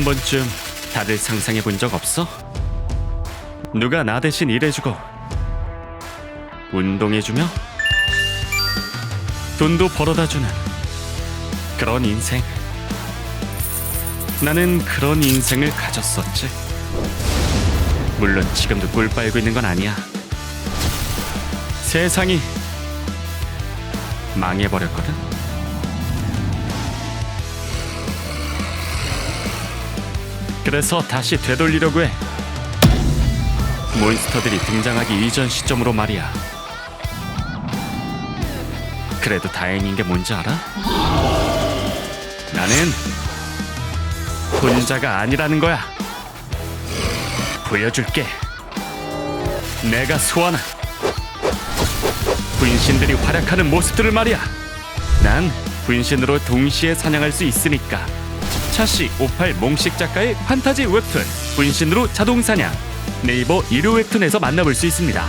한 번쯤 다들 상상해 본 적 없어? 누가 나 대신 일해주고 운동해주며 돈도 벌어다주는 그런 인생. 나는 그런 인생을 가졌었지. 물론 지금도 꿀 빨고 있는 건 아니야. 세상이 망해버렸거든. 그래서 다시 되돌리려고 해. 몬스터들이 등장하기 이전 시점으로 말이야. 그래도 다행인 게 뭔지 알아? 나는 혼자가 아니라는 거야. 보여줄게. 내가 소환한 분신들이 활약하는 모습들을 말이야. 난 분신으로 동시에 사냥할 수 있으니까. 차시 58 몽식 작가의 판타지 웹툰 분신으로 자동 사냥 네이버 일요 웹툰에서 만나볼 수 있습니다.